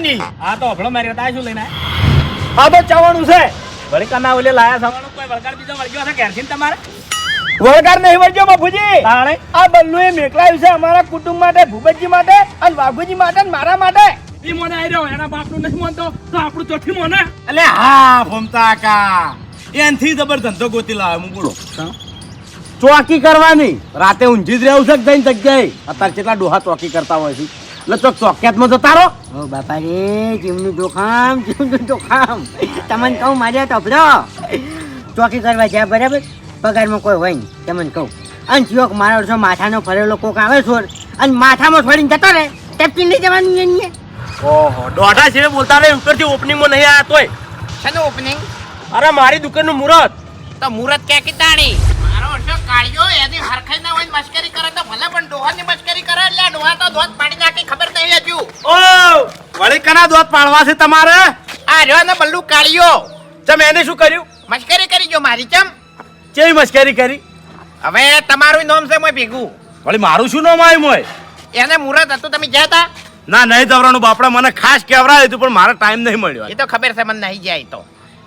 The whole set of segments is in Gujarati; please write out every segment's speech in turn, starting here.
ની ચવાણું છે વળી કના ઓલે લાયા વળગાડ બીજો વળગ્યો છે ને નહીં વળગ્યો બાપુજી તાણે આ બલ્લુ એ મેકલાયું છે અમારા કુટુંબ માટે ભૂપતજી માટે અને વાઘુજી માટે અને મારા માટે ઈ મને આઈ રહ્યો એના બાપનું નહીં માનતો તો આપણું ચોથી મોને એટલે હા ભમતા કા એનથી જબર ધંધો ગોતી લાવે હું બોલો ચોકી કરવાની. રાતે ઊંઘી જ રહેવું છે જઈને જગ્યાએ? અત્યારે કેટલા ડોહા ચોકી કરતા હોય છે. એટલે ચોક ચોક્યાતમાં જતા રહો. ઓ બાપા રે જીવનું જોખામ જીવનું જોખામ. તમને કહું મારે ટપરો ચોકી કરવા જાય બરાબર પગારમાં કોઈ હોય નહીં. તમને કહું. અને ચોક મારો છો માથાનો ફરેલો કોક આવે છો અને માથામાં ફરીને જતો રહે. ટેપકી નહીં જવાનું અહીંયા ઓહો દોઢા છે બોલતા રહે ઉપરથી ઓપનિંગમાં નહીં આવ્યા તોય. શેનું ઓપનિંગ અરે મારી દુકાનનું મુહૂર્ત તો મુહૂર્ત કે કીતાણી મારો વર્ષો કાળિયો એની હરખાઈ ના હોય મશ્કરી કરે તો ભલે પણ ડોહાની મશ્કરી કરે એટલે ડોહા તો ધોત પાડી નાખી ખબર નહીં હજુ. ઓ વળી કના દોત પાડવા છે તમારે? આ રહ્યો ને બલ્લુ કાળિયો તમે એને શું કર્યું? મશ્કરી કરી જો મારી ચમ. કેવી મશ્કરી કરી? હવે તમારું નામ છે મોય ભેગું. વળી મારું શું નામ આવ્યું મોય? એને મુરત હતું તમે હતા ના નહીં દવરાનું બાપડા મને ખાસ કહેવરાયું હતું પણ મારે ટાઈમ નહીં મળ્યો. એ તો ખબર છે મને નહીં જાય તો.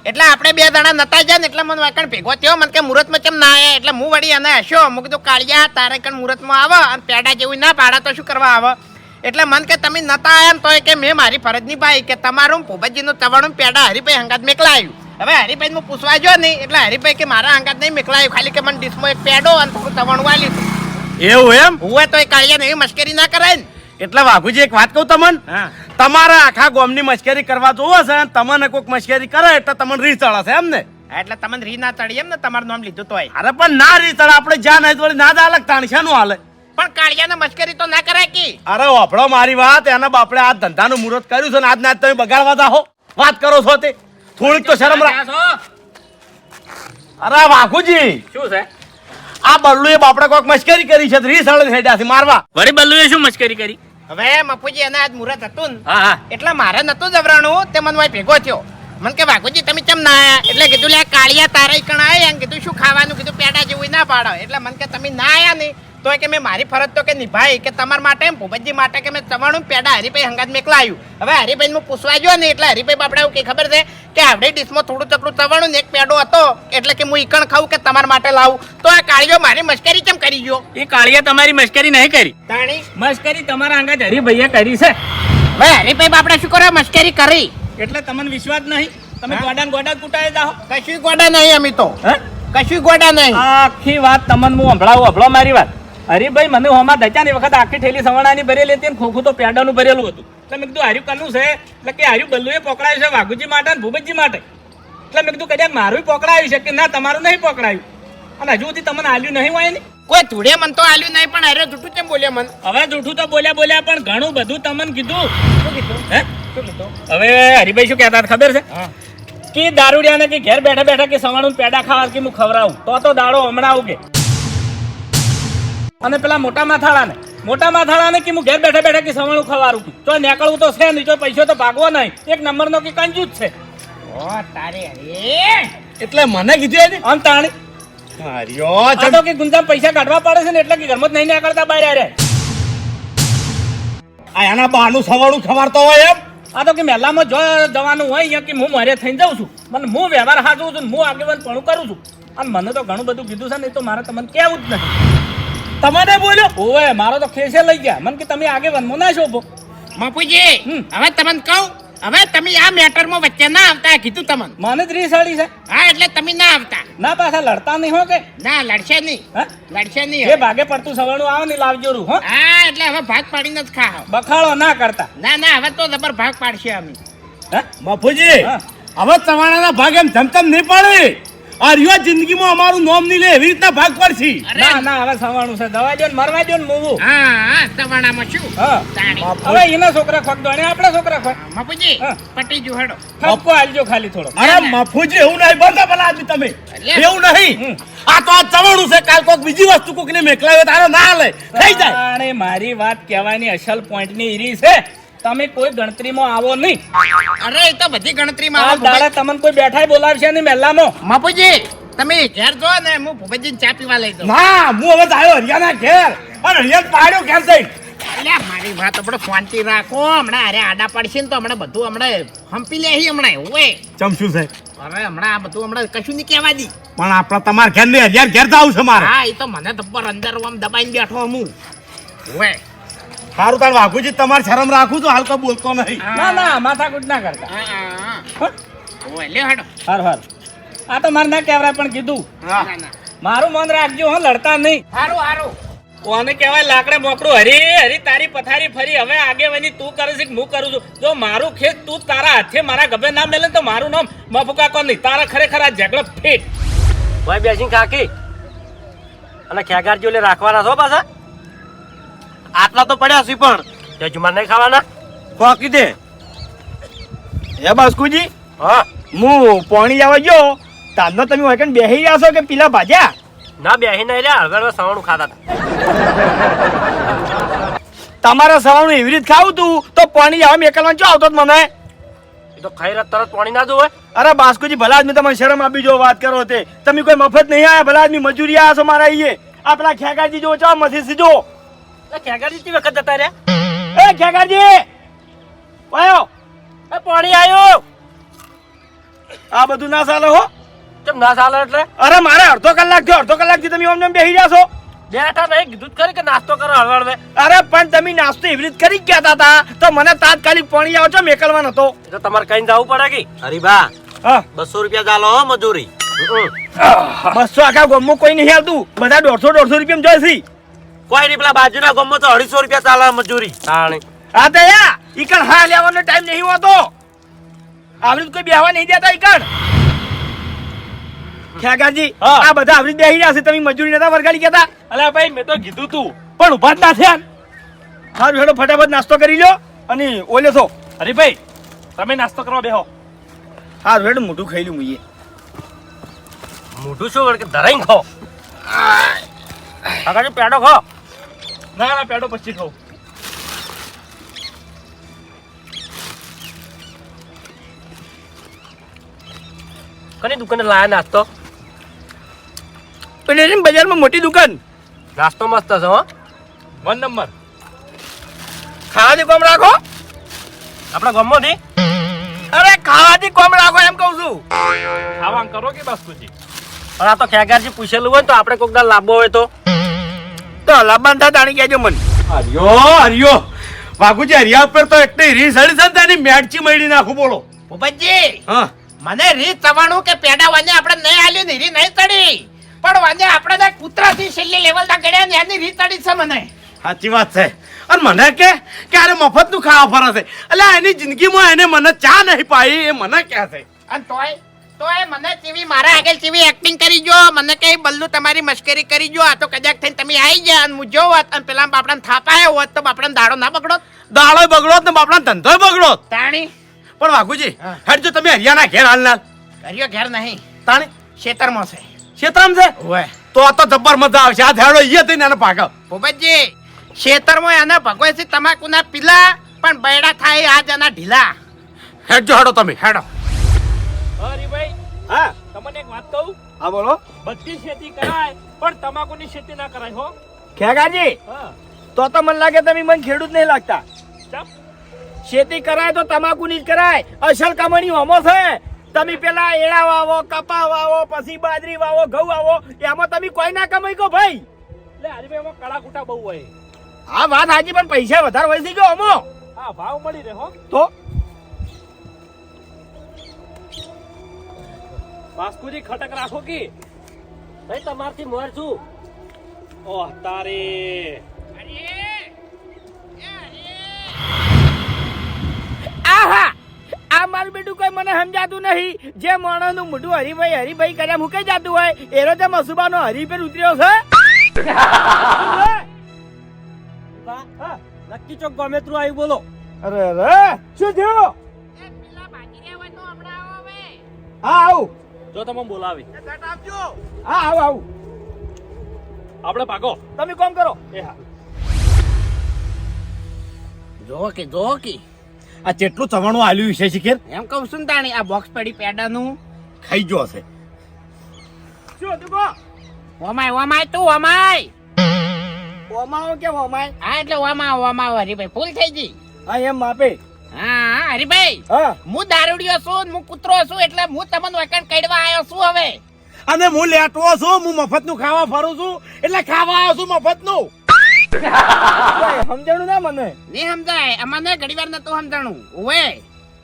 એટલે આપણે બે જણા નતા જાય ને એટલે મને વાકણ ભેગો થયો. મને કે મુહૂર્તમાં કેમ ના આવ્યા એટલે હું વળી એને હસ્યો. મૂક કીધું કાળિયા તારે કણ મુહૂર્તમાં આવે? અને પેડા જેવું ના પાડા તો શું કરવા આવે? એટલે મન કે તમે નતા આવ્યા ને તોય કે મેં મારી ફરજ નિભાઈ કે તમારું ભૂપતજીનું તવાણું પેડા હરિભાઈ હંગાત મેકલાયું. હવે હરિભાઈ હું પૂછવા જો નહીં એટલે હરિભાઈ કે મારા હંગાત નહીં મેકલાયું. ખાલી કે મને ડીશમાં એક પેડો અને થોડું તવાણું વાલી એવું એમ? હું તો એ કાળિયાને એવી મશ્કરી ના કરાય ને. એટલે વાઘુજી એક વાત કહું તમને? હા. તમારે આખા ગોમની મશ્કરી કરવા જોવો છે અને તમને કોઈક મશ્કરી કરે એટલે તમને રી ચડાશે એમ ને? એટલે તમને રી ના ચડી એમ ને તમારું નામ લીધું તોય. અરે પણ ના રી ચડે આપણે જ્યાં નહીં વળી ના જ અલગ તાણ છે નું હાલે? પણ કાળિયાને મશ્કરી તો ના કરાય કે. અરે વાપડો મારી વાત એના બાપડે આ ધંધાનું મુહૂર્ત કર્યું છે ને આજ ના તમે બગાડવા જાહો. વાત કરો છો તે. થોડીક તો શરમ રાખ અરે વાઘુજી. શું છે? આ બલ્લુએ બાપડે કોઈક મશ્કરી કરી છે રી હળે હેડ્યા છે મારવા. વળી બલ્લુએ શું મશ્કરી કરી? હવે મફુજી એના આજ મુહૂર્ત હતું ને એટલે મારે નતું જવરાણું તે મને ભાઈ ભેગો થયો. મને કે ભાગુજી તમે કેમ ના આયા? એટલે કીધું લે કાળિયા તારે કણ આયા? એમ કીધું શું ખાવાનું? કીધું પેટા જેવું ના પાડો. એટલે મને કે તમે ના આયા નહીં તો કે મેં મારી ફરજ તો કે નિભાઈ કે તમારા માટે એમ ભૂપતજી માટે કે મેં તમારું પેડા હરિભાઈ હંગાત મેકલાયું. હવે હરિભાઈ હું પૂછવા ગયો ને એટલે હરિભાઈ બાપડા એવું કે ખબર છે કે આવડે ડીશમાં થોડું ચકડું તવાણું ને એક પેડો હતો એટલે કે હું ઈકણ ખાઉં કે તમારા માટે લાવું. તો આ કાળિયો મારી મશ્કરી કેમ કરી ગયો? એ કાળિયા તમારી મશ્કરી નહીં કરી. તાણી? મશ્કરી તમારા અંગાજ હરીભાઈએ કરી છે. હવે હરિભાઈ બાપડા શું કરો? મશ્કરી કરી. એટલે તમને વિશ્વાસ નહીં? તમે ગોડા ગોડા કૂટાય જાઓ. કશું ગોડા નહીં અમે તો? કશું ગોડા નહીં. આખી વાત તમને હું હંભળાવું હંભળો મારી વાત. હરીભાઈ મને હોમાં દચ્યા ને વખત આખી ઠેલી સવાણાની ભરેલી હતી અને ખોખું તો પેડાનું ભરેલું હતું. એટલે મેં કીધું હાર્યું કનું છે? એટલે કે હાર્યું બલ્લુએ પકડાયું છે વાઘુજી માટે અને ભૂપતજી માટે. એટલે મેં કીધું કદાચ મારું પકડાયું છે કે ના તમારું નહીં પકડાયું. અને હજુ સુધી તમને આલ્યું નહીં હોય ને? કોઈ ધૂળે મન તો આલ્યું નહીં પણ અરે જૂઠું કેમ બોલ્યા મન? હવે જૂઠું તો બોલ્યા બોલ્યા પણ ઘણું બધું તમને કીધું. શું કીધું? હે? હવે હરીભાઈ શું કહેતા ખબર છે? કે દારૂડિયાને કે ઘેર બેઠા બેઠા કે સવાણું પેડા ખાવા કે હું ખવડાવું? તો તો દાડો હમણાં આવું કે અને પેલા મોટા માથાળાને. મોટા માથાળાને કે હું ઘેર બેઠા બેઠા કે સવાણું ખવારું તો નીકળવું તો છે નહીં તો પૈસો તો ભાગવો નહીં. એક નંબરનો કે કંજૂસ છે. ઓ તારે અરે એટલે મને કીધું આમ તાણી. કે ગુંજામ પૈસા કાઢવા પડે છે ને એટલે કે ઘરમાં જ નહીં નીકળતા બહાર આરે. આ એના બહારનું સવાળું ખવારતો હોય એમ? આ તો કે મેલામાં જો જવાનું હોય કે હું મારે થઈ જાઉં છું. મને હું વ્યવહાર હાચું છું હું આગેવાન પણ કરું છું. અને મને તો ઘણું બધું કીધું છે ને તો મારે તમને કેવું જ નથી. તમને બોલ્યો? ઓવે મારો તો ખેસે લઈ ગયા. મને કે તમે આગે વનમો ના શોભો. બાપુજી હમ. હવે તમને કહું હવે તમે આ મેટરમાં વચ્ચે ના આવતા કીધું તમને. મને જ રીસાડી છે. હા એટલે તમે ના આવતા. ના પાછા લડતા નહીં હો કે? ના લડશે નહીં. હા? લડશે નહીં એ ભાગે પડતું સવાણું આવો ને લાવજો રૂ હો. હા એટલે હવે ભાગ પાડીને જ ખા બખાડો ના કરતા. ના ના હવે તો જબર ભાગ પાડશે અમે. હે? બાપુજી હવે તમારાના ભાગ એમ ધમધમ નહીં પડે આ રહ્યો જિંદગીમાં અમારું નોમ નહીં લે એવી રીતના ભાગ પડશી. અરે ના ના હવે સવાણું છે. દવા દો ને મરવા દો ને મોવું. હા હા સવાણામાં શું? હા. હવે એના છોકરા ખોક દો અને આપણા છોકરા ખોક મપુજી પટી જો હેડો. આલજો ખાલી થોડો. અરે મફુજી એવું નહીં બોલતા પેલા આદમી તમે. એવું નહીં. આ તો આ ચવાણું છે કાલ કોક બીજી વસ્તુ કોક ને મેકલાવ્યો તારો ના લે થઈ જાય. અને મારી વાત કહેવાની અસલ પોઈન્ટની ઈરી છે. તમે કોઈ ગણતરીમાં આવો નહીં. અરે એ તો બધી ગણતરીમાં આવો દાડા તમને કોઈ બેઠાય બોલાવશે ને મેલામાં મપુજી તમે ઘેર જો ને હું ભૂપતજીને ચા પીવા લઈ જાઉં. ના હું હવે આવ્યો હરિયાના ઘેર. અને હરિયાન પાડ્યો કેમ થઈ અલ્યા મારી વાત આપણે શાંતિ રાખો. હમણાં અરે આડા પડશે ને તો હમણાં બધું હમણાં હંપી લે હમણાં ઓએ ચમશું છે? અરે હમણાં આ બધું હમણાં કશું નહીં કહેવા દી. પણ આપણે તમારા ઘેર ને હજાર ઘેર જાવ છે મારે. હા એ તો મને જબ્બર અંદર આમ દબાઈને બેઠો હું. ઓએ સારું તાર વાઘુજી તમારે શરમ રાખું છું હાલ તો બોલતો નહીં. ના ના માથાકૂટ ના કરતા. લે હેડો. હારું હારું. આ તો મારે ના કહેવાય પણ કીધું. ના ના મારું મન રાખજો હો લડતા નહીં. હારું હારું. કોને કહેવાય લાકડે મોકડું હરી હરી તારી પથારી ફરી. હવે આગે વની તું કરે છે કે હું કરું છું? જો મારું ખેત તું તારા હાથે મારા ગભે ના મેલે ને તો મારું નામ મફુકા કોણ નહીં? તારા ખરેખર આ ઝઘડો ફિટ. ભાઈ બેસી કાકી અને ખેગારજી ઓલે રાખવાના છો પાછા? આટલા તો પડ્યા છે પણ. જજમાન નહીં ખાવાના? ફોકી દે હે બાસ્કુજી? હા. હું પોણી જવા ગયો. તારનો તમે હોય બેહી રહ્યા છો કે પેલા ભાજ્યા? ના બેસી નહીં રે હળવેળમાં સવાણું ખાતા હતા. તમારે સવારનું એવી રીત ખાવું તું? તો પાણી જવા મેકલવાનું ચો આવતો મને. તો ખાઈ રાત તરત પાણી ના જોવે અરે બાસ્કુજી ભલા આદમી તમે શરમ આપી જો વાત કરો તે. તમે કોઈ મફત નહીં આયા? ભલા આદમી મજૂરી આયા છો મારા અહીંયા આપણા ખેગાજી જો ચા મસી એટલે ખેગારજી તે વખત જતા રહ્યા? એ ખેગાજી વાયો! એ પાણી આવ્યું આ બધું ના ચાલે હો. કેમ ના ચાલે એટલે? અરે મારે અડધો કલાક થયો અડધો કલાકથી તમે ઓમ બેહી જાશો. છો બેઠા નહીં કીધું જ ખરી કે નાસ્તો કરો હળવળવે અરે પણ તમે નાસ્તો એવી રીત કરી ગયા હતા તો મને તાત્કાલિક પાણી આવો છો મેકલવા નતો તો તમારે કઈ જવું પડે કે. હરીબા હા. બસો રૂપિયા ચાલો હો મજૂરી. બસો આખા ગમું કોઈ નહીં આવતું. બધા દોઢસો દોઢસો રૂપિયા જોઈશી છે. કોઈ નહીં પેલા બાજુના ગામમાં તો અઢીસો રૂપિયા ચાલે મજૂરી. તાણી. હા તો યા ઈકણ હા લેવાનો ટાઈમ નહીં હોતો. આવરી કોઈ બેહવા નહીં દેતા ઈકણ. ખેગાજી હા. આ બધા આવરી બેહી રહ્યા છે તમે મજૂરી નતા વરગાડી કેતા અલ્યા ભાઈ મેં તો કીધું તું. પણ ઊભા જ ના થયા. સારું હેડો ફટાફટ નાસ્તો કરી લ્યો અને ઓલે છો. હરીભાઈ તમે નાસ્તો કરવા બેહો. સારું રેડ મોઢું ખાઈ લ્યું મુઈએ મોઢું શું વળ કે ધરાઈને ખો કાકાજી પેડો ખો ના ના પેડો પછી ખાઉં. કની દુકાને લાયા નાસ્તો? પેલે છે ને બજારમાં મોટી દુકાન. નાસ્તો મસ્ત છે હો. One number. ખાવાથી કોમ રાખો? આપણા ગામમાંથી? અરે ખાવાથી કોમ રાખો એમ કહું છું. ખાવા કરો કે બસ બાસ્કુજી પણ આ તો ખેગારજી પૂછેલું હોય ને તો આપણે કોક દાળ લાવવો હોય તો. તો લાબાન થા તાણી કહેજો મને. હરિયો હરિયો. વાઘુજી હરિયા ઉપર તો એટલી રીસ હળી છે તેની મેડચી મળી નાખું બોલો. ભૂપતજી હા. મને કે પેડા વાને આપણે નહીં આલ્યું ને રીત નહીં તડી પણ વાને આપણે તો કૂતરાથી છેલ્લી લેવલ ના ગળ્યા ને એની રીત તડી છે મને. સાચી વાત છે. અને મને કે કે અરે મફતનું ખાવા ફરે છે. એટલે એની જિંદગીમાં એને મને ચા નહીં પાઈ એ મને કહે છે. અને તોય તોય મને ટીવી મારા આગળ ટીવી એક્ટિંગ કરી જો મને કે બલ્લુ તમારી મશ્કરી કરી જો આ તો કદાચ થઈને તમે આવી ગયા અને હું જો હોત અને પેલા બાપડાને થાપાયો હોત તો બાપડાને દાડો ના બગડો? દાડો બગડો ને બાપડા ધંધો બગડો. તાણી. પણ વાઘુજી હેડ જો તમે હરિયાના ઘેર હાલ ના. કર્યો ઘેર નહીં. તાણી? ખેતરમાં છે. શેતામ છે? ઓય તો આ તો જબ્બર મજા આવશે. આ ધેડો અહીંયા થઈને એને પાક ભૂપતજી ખેતરમાં એના ભગવાન છે તમાકુના પીલા પણ બૈડા થાય આજ એના ઢીલા. હેડ જો હેડો તમે હેડો. હરીભાઈ હા. તમને એક વાત કહું? હા બોલો. બધી ખેતી કરાય પણ તમાકુની ખેતી ના કરાય હો. ખેગાજી હા. તો તો મને લાગે તમે મને ખેડૂત નહીં લાગતા. ખેતી કરાય તો તમાકુની જ કરાય. અસલ કમાણી હોમો છે. તમે પેલા એડા વાવો કપા વાવો પછી બાજરી વાવો ઘઉં વાવો એમાં તમે કોઈ ના કમાઈ કો ભાઈ. એટલે ભાઈ એમાં કડા કુટા બહુ હોય. હા વાત હાજી પણ પૈસા વધારે હોય છે જો અમો હા ભાવ મળી રહે હો. તો? બાસ્કુજી ખટક રાખો કે? ભાઈ તમારથી મોર છું. ઓહ તારે. આહા! આ મારું બેટું કોઈ મને સમજાતું નહીં. જે માણસનું મોઢું હરીભાઈ હરીભાઈ કર્યા મૂકે જાતું હોય એનો તે મસુબાનો હરીફેર ઉતર્યો છે. નક્કી ચોક ગમે ત્રું આવી બોલો. અરે અરે શું થયું? હા આવું. જો તમે બોલાવી. હા આવ આવું. આપણે ભાગો. તમે કોમ કરો. એ હા. જો કે જો કે. આ જેટલું ચવાણું આલ્યું છે શિખેર? એમ કહું છું તાણી આ બોક્સ પડી પેડાનું. ખાઈ ગયો હશે. શું હતું કહો? ઓમાય ઓમાય તું ઓમાય. ઓમાઓ કે ઓમાય? હા એટલે ઓમાં ઓમાં હરી હરીભાઈ ફૂલ થઈ ગઈ. હા એમ માપે હા હરીભાઈ હું. દારૂડિયો છું ને હું કૂતરો છું એટલે હું તમને વકન કડવા આવ્યો છું હવે. અને હું લેટવો છું હું મફતનું ખાવા ફરું છું એટલે ખાવા આવ્યો છું મફતનું સમજણું ના મને? નહીં સમજાય અમને ઘણી વાર નતું સમજાણું ઓવે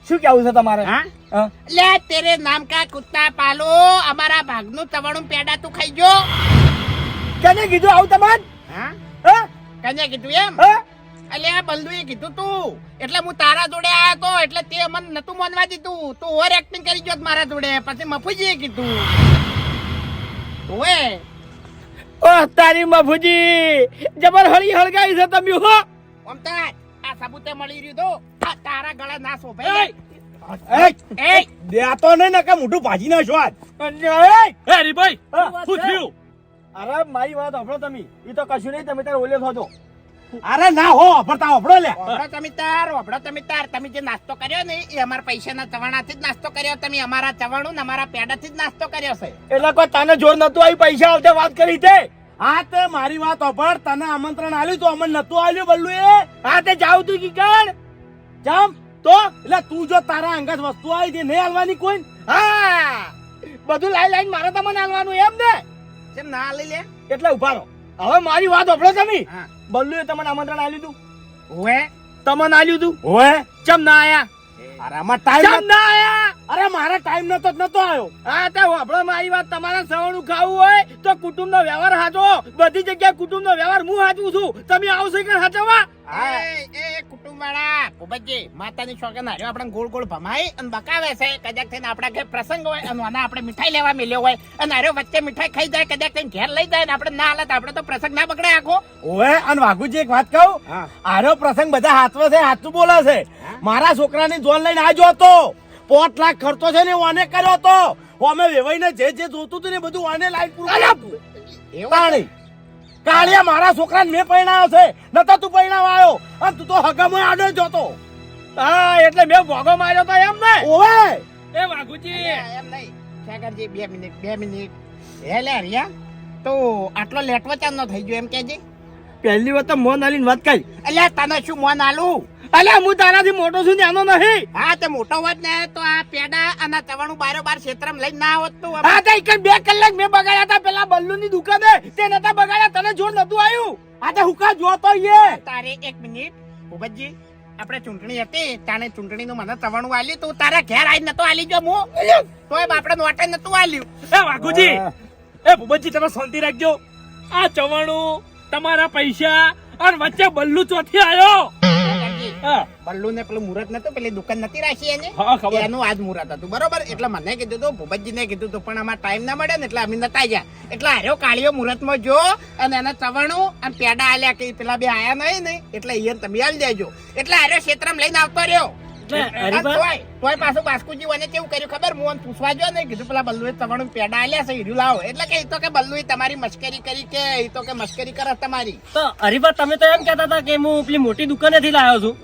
શું કેવું છે તમારે? હા? હા. લે તેરે નામ કા કુત્તા પાલો અમારા ભાગનું તવણું પેડા તું ખાઈ ગયો. કને કીધું આવું તમારે? હા? હા? કને કીધું એમ? હા? અલે આ બલ્લુએ કીધું તું. એટલે હું તારા જોડે આવ્યો તો એટલે તે મને નતું માનવા દીધું. તું ઓવર એક્ટિંગ કરી ગયો મારા જોડે. પછી મફુજીએ કીધું. ઓએ ઓ તારી મફુજી જબર હળી હળગાઈ છે તમે હો. ઓમ આ સાબુતે મળી રહ્યું તો તારા ગળા ના શોભે. એ દેતો નહીં ને કે મોઢું ભાજી ના આજ. એ! હરીભાઈ શું થયું? અરે મારી વાત સાંભળો તમે. એ તો કશું નહીં તમે તારે ઓલે થજો. અરે ના હો અભડતા અભડો લે. ઓબળો તમે તાર તમે તાર. તમે જે નાસ્તો કર્યો ને એ અમારા પૈસાના ચવાણાથી જ નાસ્તો કર્યો. તમે અમારા ચવાણું ને અમારા પેડાથી જ નાસ્તો કર્યો છે. એટલે કોઈ તને જોર નતું આવી પૈસા આવતે વાત કરી તે. હા તે મારી વાત અભડ તને આમંત્રણ આલ્યું તો અમને નતું આલ્યું બલ્લુ એ. હા તે જાવ તું કી કણ જમ તો? એટલે તું જો તારા અંગત વસ્તુ આવી તે નહીં આલવાની કોઈ? હા. બધું લાઈ લાઈન મારે તમને આલવાનું એમ ને? કેમ ના લઈ લે. એટલે ઊભા રહો. હવે મારી વાત અભડો તમે. હા. બલ્લુએ તમને આમંત્રણ આલ્યું હતું? ઓએ? તમને આલ્યું હતું? ઓએ? ચમ ના આયા? અરે આમાં ટાઈમ ચમ ના આયા? અરે મારા ટાઈમ નતો નતો આવ્યો હા તે આપણો મારી વાત તમારે સવાણું ખાવું હોય તો કુટુંબનો વ્યવહાર હાજો બધી જગ્યાએ કુટુંબનો વ્યવહાર હું હાચવું છું. તમે આવશો કે હાચવવા એ વાળા. ભૂપતજી માતાની શોખન હાર્યો આપણે ગોળ ગોળ ભમાઈ અને બકાવે છે. કદાચ થઈને આપણા ઘેર પ્રસંગ હોય અને આના આપણે મીઠાઈ લેવા મિલ્યો હોય અને હાર્યો વચ્ચે મીઠાઈ ખાઈ જાય કદાચ થઈને ઘેર લઈ જાય ને આપણે ના હાલત આપણે તો પ્રસંગ ના બગડે આખો. ઓએ અને વાઘુજી એક વાત કહું? આરો પ્રસંગ બધા હાથમાં છે હાથું બોલે છે. મારા છોકરાની જોન લઈને આજો હતો પોત લાખ ખર્ચો છે ને આને કર્યો હતો અમે વેવાઈને જે જે જોતું હતું ને બધું આને લાઈન પૂરું કર્યું કાળિયા મારા છોકરાને મેં પરણાવ્યો છે. નતા તું પરણાવ આવ્યો. અને તું તો હગામાં આડો જ હતો. હા એટલે મેં ભોગો માર્યો તો એમ ને. ઓવે! એ વાઘુજી. એમ નહીં. ઠેકરજી બે મિનિટ બે મિનિટ. હે લે હરિયા તો આટલો લેટવો ચાંદ નો થઈ ગયો એમ કેજે પહેલી વાત તો મોન આલીને વાત કરી. એટલે તને શું મોન આલું અલે હું તારાથી મોટો છું ત્યાંનો નહીં. હા તે મોટો વાત ને તો આ પેડા અને ચવાણું બારો બાર ક્ષેત્રમાં લઈને ના આવત તું હા તે એક બે કલાક મેં બગાડ્યા હતા પેલા બલ્લુ ની દુકાને. તે નતા બગાડ્યા તને જોર નતું આવ્યું હા તે હુકા જોતો યે તારે એક મિનિટ. ઉભજી આપણે ચૂંટણી હતી તાણે ચૂંટણીનું મને ચવાણું આલ્યું તું. તારા ઘેર આવી નતો આલી જો હું તોય બાપડે નોટે નતું આલ્યું. એ વાઘુજી એ ભૂપતજી તમે શાંતિ રાખજો. આ ચવાણું તમારા પૈસા અને વચ્ચે બલ્લુ ચોથી આવ્યો બલ્લુ ને પેલું મુહૂર્ત નતું પેલી દુકાન નથી રાખી એને? એનું આજ મુહૂર્ત હતું બરોબર? એટલે મને કીધું તું ભૂપતજી ને કીધું તું પણ આમાં ટાઈમ ના મળે ને એટલે અમે નતા ગયા એટલે હાર્યો કાળિયો મુહૂર્તમાં જો અને એને ચવાણું અને પેડા આલ્યા કે પેલા બે આયા નહીં નહીં એટલે અહીંયા તમે આવી દેજો. એટલે હાર્યો ક્ષેત્રમાં લઈને આવતો રહ્યો. તોય પાછું બાસ્કુજી મને કેવું કર્યું ખબર? મોહન પૂછવા જો ને કીધું પેલા બલ્લુએ તમારું પેડા આલ્યા છે હીરું લાવો. એટલે કે ઈ તો કે બલ્લુએ તમારી મશ્કરી કરી કે ઈ તો કે મશ્કરી કરે તમારી. તો હરીબા તમે તો એમ કહેતા હતા કે હું પેલી મોટી દુકાનેથી લાવ્યો છું.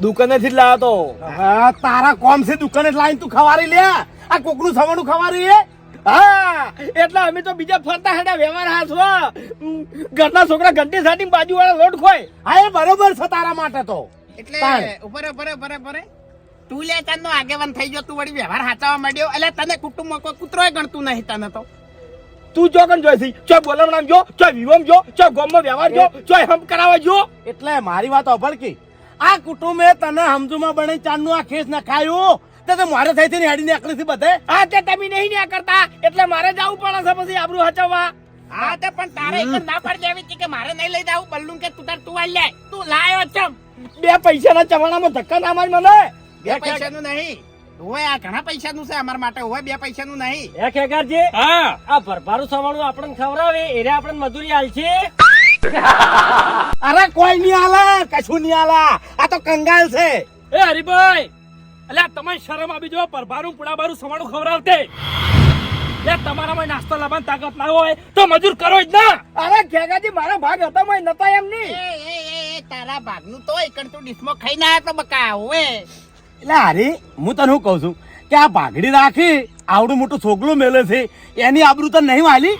દુકાને થી જ લાવ્યો તો? હા તારા કોમ છે દુકાને લાઈન તું ખવારી લે. આ કોકનું સવાનું ખવારી એ હા એટલે અમે તો બીજા ફરતા હેડા વ્યવહાર હાથવા ઘરના છોકરા ઘંટી સાટી બાજુ વાળા લોટ ખોય. હા એ બરોબર છે તારા માટે તો. એટલે. ઉપર ઉપર ઉપર ઉપર તું લે ચાંદ નો આગેવાન થઈ ગયો તું વળી વ્યવહાર હાચવા માંડ્યો. એટલે તને કુટુંબમાં કોઈ કૂતરોય ગણતું નહીં તને તો. તું જો કન જોઈ ચો બોલમણામ જો ચો વિવમ જો ચો ગોમમાં વ્યવહાર જો ચો હમ કરાવવા જો એટલે મારી વાત અભળકી આ કુટુંબે તને હમજુમાં બને ચાંદનું આ ખેસ નખાયું. તે તો મારે થઈ થી હેડી નીકળી થી બધે. હા તે તમે નહીં ન્યા કરતા. એટલે મારે જવું પડે છે પછી આબરૂ હચવવા. હા તે પણ તારે એક ના પાડી દેવી કે મારે નહીં લઈ જાવું. બલ્લું કે તું તાર તું આલ લે. તું લાયો ચમ. બે પૈસાના ચવાણામાં ધક્કા ના મારી મને. બે પૈસાનું નહીં. હોય આ ઘણા પૈસાનું છે અમારા માટે. હોય બે પૈસાનું નહીં. ખેગારજી હા. આ ભરભારું સવાણું આપણને ખવડાવે એને આપણને મજૂરી આલશે અરે કોઈ નહીં આલે કશું નહીં આલે આ તો કંગાલ છે. એ હરીભાઈ અલ્યા તમે શરમ આવી જો પરભારું પુડાબારું સવાણું ખવડાવતે. લે તમારામાં નાસ્તો લાવવાની તાકાત ના હોય તો મજૂર કરો જ ના. અરે ખેગાજી મારા ભાગ હતા મય નતા એમ નહીં. એ એ એ તારા ભાગનું તો એકણ તું ડીશમાં ખાઈને આવ્યો તો બકા હોવે એટલે અરે હું તને શું કહું છું? કે આ ભાગડી રાખી આવડું મોટું છોકલું મેલે છે એની આબરૂ તો નહીં વાલી?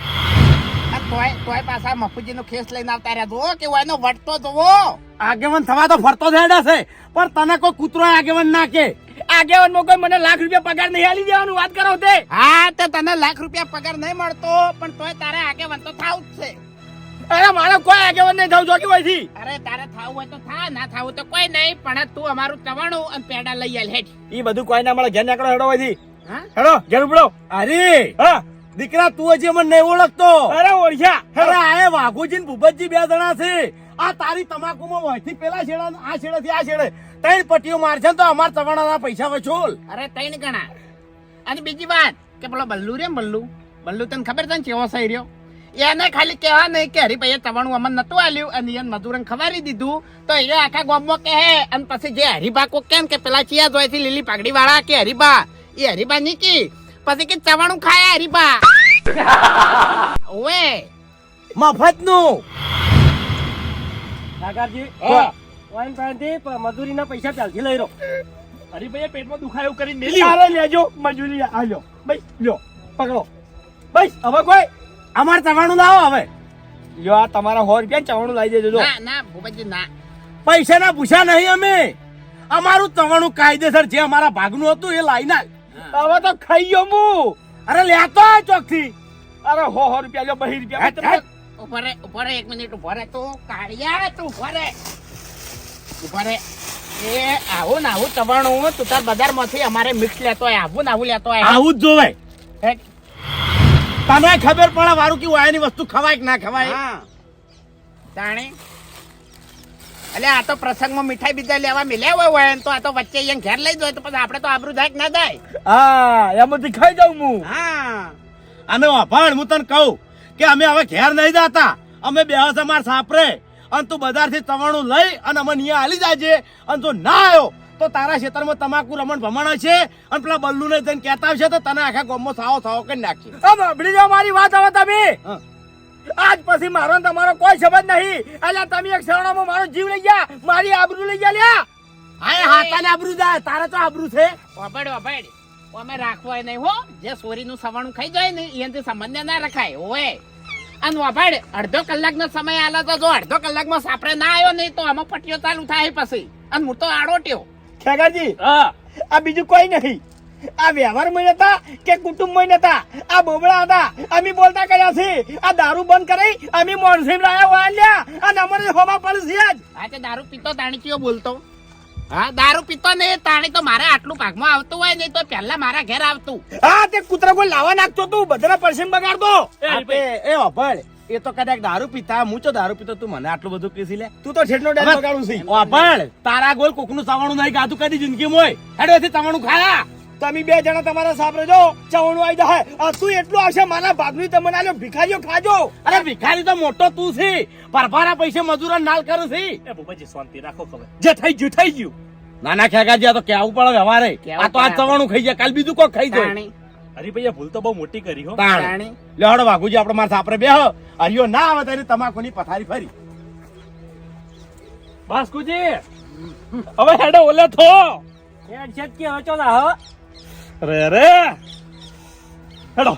તોય તોય પાછા મફુજીનો ખેસ લઈને આવતા રહ્યા જુઓ કે એનો વટતો જુઓ આગેવન થવા તો ફરતો થયા છે પણ તને કોઈ કૂતરો આગેવન નાખે આગેવનમાં કોઈ મને લાખ રૂપિયા પગાર નહીં આલી દેવાનું વાત કરો તે. હા તો તને લાખ રૂપિયા પગાર નહીં મળતો પણ તોય તારે આગેવન તો થાવ જ છે. અરે મારે કોઈ આગેવાન નહીં થવું જોકી હોયથી. અરે તારે થાવું હોય તો થા ના થાવું તો કોઈ નહીં પણ તું અમારું ચવાણું અને પેડા લઈ આલ હેઠ. ઈ બધું કોઈ ના મળે ઘેર નીકળો હેડો હોયથી હેડો ઘેર ઉપડો. અરે! હા દીકરા તું હજી મને નહીં ઓળખતો. અરે ઓળખ્યા. અરે હેડો આ વાઘુજી ને ભૂપતજી બે જણા છે. આ તારી તમાકુમાં વહીથી પેલા છેડા આ છેડે થી આ છેડે. ત્રણ પટ્ટીઓ મારશે તો અમાર ચવાણાના પૈસા વસૂલ. અરે ત્રણ ગણા. અને બીજી વાત કે પેલો બલ્લુ રે બલ્લુ. બલ્લુ તને ખબર તને કેવો સહી રહ્યો? એને ખાલી કહેવા નહીં કે હરીભાઈએ ચવાણું અમને નતું આલ્યું અને એને મજૂરને ખવારી દીધું. તો એ આખા ગામમાં કહે અને પછી જે હરીબા કો કેમ કે પેલા ચિયા જોઈ છે લીલી પાઘડી વાળા કે હરિભા એ હરિભા નીકી. પછી કે ચવાણું ખાયા હરિભા. ઓએ મફતનું કાકાજી હા. વાઈન પાસેથી મજૂરીના પૈસા ચાલથી લઈ રહ્યો. હરીભાઈએ પેટમાં દુખાયું કરીને મેલી લેજો મજૂરી આલ્યો ભાઈ લ્યો પકડો. ભાઈ હવે કોઈ અમાર ચવાણું લાવો હવે. જો આ તમારા સો રૂપિયા ચવાણું લાવી દેજો ના ના ભૂપતજી ના. પૈસા ના પૂછ્યા નહીં અમે. અમારું ચવાણું કાયદેસર જે અમારા ભાગનું હતું એ લાવી ના હવે તો ખાઈ ગયો હું અરે લેતો આય ચોકથી. અરે હો હો રૂપિયા લ્યો બહી રૂપિયા. રે ઊભો રે એક મિનિટ ઊભો રે. તું કાળિયા તું ઊભા રે. ઊભો રે. એ આવું ને આવું ચવાણું તું તાર બજારમાંથી અમારે મિક્સ લેતો હોય આવું ને આવું લેતો હોય આવું જ જોવાય. તને ખબર પડે વારું કે વાયની વસ્તુ ખવાય કે ના ખવાય? હા. તાણે. એટલે આ તો પ્રસંગમાં મીઠાઈ બીજા લેવા મિલ્યા હોય હોય તો આ તો વચ્ચે અહીંયા ઘેર લઈ જાય તો પછી આપણે તો આબરૂ જાય કે ના જાય? હા એમાંથી ખાઈ જાઉં હું. હા. અને અભાણ હું તને કહું કે અમે હવે ઘેર નહીં જતા. અમે બે અમાર સાપરે. અને તું બજારથી તવાણું લઈ અને અમને અહીંયા હાલી જાજે. અને જો ના આવ્યો તો તારા ક્ષેત્રમાં તમાકુ રમણ ભમણ હશે અને પેલા બલ્લુને જઈને કહેતા આવશે તો તને આખા ગોમો સાવ સાવ કરી નાખશે સાંભળી જાઓ મારી વાત હવે તમે. આજ પછી મારો ને તમારો કોઈ સંબંધ નહીં. એટલે તમે એક ક્ષણોમાં મારો જીવ લઈ ગયા. મારી આબરૂ લઈ ગયા લ્યા. હા એ હાથાને આબરૂ જાય તારે તો આબરૂ છે. ઓબડ ઓબડ. અમે રાખવાય નહીં હો. જે સોરીનું સવાણું ખાઈ જાય ને એનાથી સંબંધ ના રખાય. હોય અને ઓબડ અડધો કલાકનો સમય આલો તો જો અડધો કલાકમાં સાપરે ના આવ્યો નહીં તો આમાં પટ્ટીઓ ચાલુ થાય પછી. અને હું તો આડોટ્યો ખેગાજી હા. આ બીજું કોઈ નહીં આ વ્યવહાર વ્યવહારમાં હતા કે કુટુંબ કુટુંબમાં હતા આ બોબડા હતા. અમે બોલતા કયા છે. આ દારૂ બંધ કરી અમે મોનસીમ લાયા વાલ્યા અને અમારે હોમાં પડશે જ આ તે દારૂ પીતો તાણી કયો બોલતો? હા દારૂ પીતો ને તાણી તો મારે આટલું ભાગમાં આવતું હોય નહીં તો પહેલા મારા ઘેર આવતું. હા તે કૂતરા કોઈ લાવા નાખતો તું બધા પરસેમ બગાડતો. એ એ એ તો કદાચ દારૂ પીતા હું તો દારૂ પીતો તું મને આટલું બધું કીધી લે. તું તો છેટનો ડેન લગાડું છે. વાભળ તારા ગોલ કોકનું સવાણું નહીં ગાતું કદી જિંદગી મોય હેડો હેડવેથી તમારું ખાયા તમે બે જણા તમારા સાપરે જો ચવણું આવી જાય આ તું એટલું આવશે મારા ભાગની તમને આલ્યો ભિખારીઓ ખાજો. અરે ભિખારી તો મોટો તું છે. પરભારા પૈસે મજૂરા નાલ કરું છે. એ ભૂપતજી શાંતિ રાખો ખબર. જે થઈ ગયું થઈ ગયું. નાના ખેગા જ્યાં તો કેવું પડે વ્યવહારે. આ તો આ ચવણું ચવાણું ખાઈ જાય કાલ બીજું કોક ખાઈ જાય. તાણી હરીભાઈએ ભૂલ તો બહુ મોટી કરી હો. તાણ. તાણી લે હડો વાઘુજી આપણે મારા સાપરે બે હરિયો ના આવે ત્યારે તમાકુની પથારી ફરી. બાસ્કુજી હવે હેડો ઓલે થો. હેડ છે કે હવે ચો હો રે રે હેડો.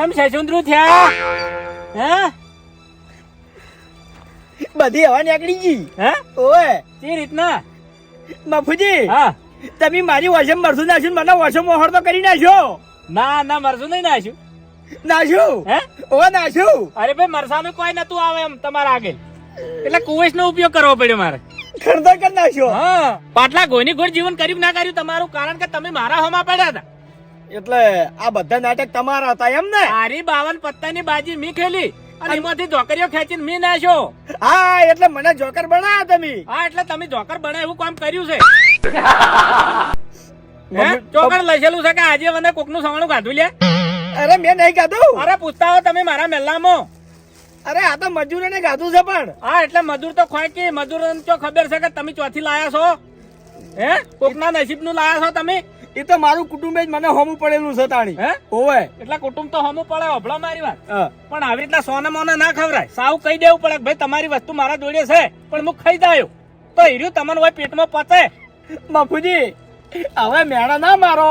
તમ સસુંદરું થયા? હે? બધી હવા નીકળી ગઈ. હે? ઓએ તે રીતના? મફુજી હા. તમે મારી વોશમ મરસું નાખ્યું મને મોહર તો કરી નાખ્યો ના ના મરસું નહીં નાખ્યું નાખ્યું હે? ઓ નાખ્યું અરે ભાઈ મરસાનું કોઈ નતું આવે એમ તમારા આગળ. એટલે કુવેશ નો ઉપયોગ કરવો પડ્યો મારે. ખરદર કરી નાખ્યો હા. પાટલા ગોની ગોળ જીવન કર્યું ના કર્યું તમારું? કારણ કે તમે મારા હોમાં પડ્યા હતા. એટલે આ બધા નાટક તમારા હતા એમ ને? મારી બાવન પત્તાની બાજી મી ખેલી અને એમાંથી જોકરીઓ ખેંચીને મી નાખ્યો. હા એટલે મને જોકર બનાવ્યા તમે. હા એટલે તમે જોકર બને એવું કામ કર્યું છે. હે? ચોકર લખેલું છે કે આજે મને કોકનું સવાણું કાઢું લે? અરે મેં નહીં કાઢું. અરે પૂછતા હો તમે મારા મેલ્લામાં. અરે આ તો મજૂરોને ગાધું છે પણ. હા એટલે મજૂર તો ખોય કે મજૂર તો ખબર છે કે તમે ચોથી લાયા છો. હે? કોકના નસીબનું લાયા છો તમે? એ તો મારું કુટુંબ જ મને હોમું પડેલું છે તાણી. હે? ઓવે એટલે કુટુંબ તો હોમું પડે અભળો મારી વાત. પણ આવી રીતના સોના મોના ના ખવરાય. સાવ કહી દેવું પડે ભાઈ તમારી વસ્તુ મારા જોડે છે પણ હું ખાઈ જાયો તો હીર્યું તમને હોય પેટમાં પચે. બાપુજી હવે મેળા ના મારો.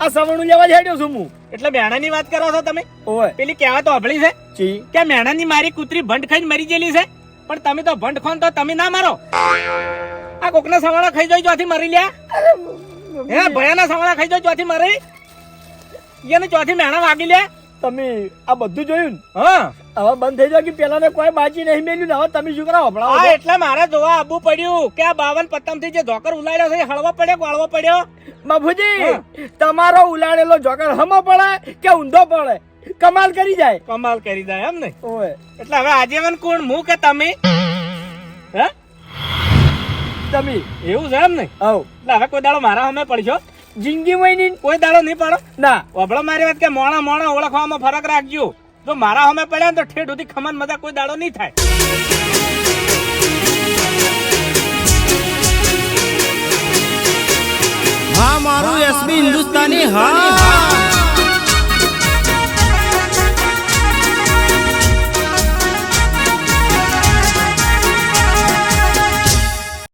આ સવણું લેવા જાડ્યો છું હું. એટલે મેણાની વાત કરો છો તમે? ઓવે પેલી કહેવા તો અભળી છે? ચી કે મેણાની મારી કૂતરી ભંડ ખાઈને મરી ગયેલી છે. પણ તમે તો ભંડ ખોન તો તમે ના મારો. આ કોકના સવાળા ખાઈ જાય જોથી મરી લ્યા. હે ભયાના સવાળા ખાઈ જાય ચોથી મારે. એને ચોથી મેણા વાગી લે. તમે આ બધું જોયું ને? હા. હવે બંધ થઈ જાય કે પેલા ને કોઈ બાજી નહીં મેલ્યું ને હવે તમે શું કરો હા એટલે મારે જોવા આવવું પડ્યું કે આ બાવન પતમથી જે ધોકર ઉલાડ્યો છે હળવો પડ્યો કે વાળવો પડ્યો? બાપુજી તમારો ઉલાડેલો જોકર હમો પડે કે ઊંધો પડે? કમાલ કરી જાય. કમાલ કરી જાય એમ ને? ઓય. એટલે હવે આજીવન કોણ હું કે તમે? હે? તમે. એવું છે એમ ને? હવ એટલે હવે કોઈ દાડો મારા સામે પડશો. જિંદગી નહીં કોઈ દાડો નહીં પડો. ના. વબળો મારી વાત કે મોણા મોણા ઓળખવામાં ફરક રાખજો. જો મારા સામે પડ્યા તો ઠેઠ સુધી ખમન મજા કોઈ દાડો નહીં થાય. હા મારું એસબી હિન્દુસ્તાની હા.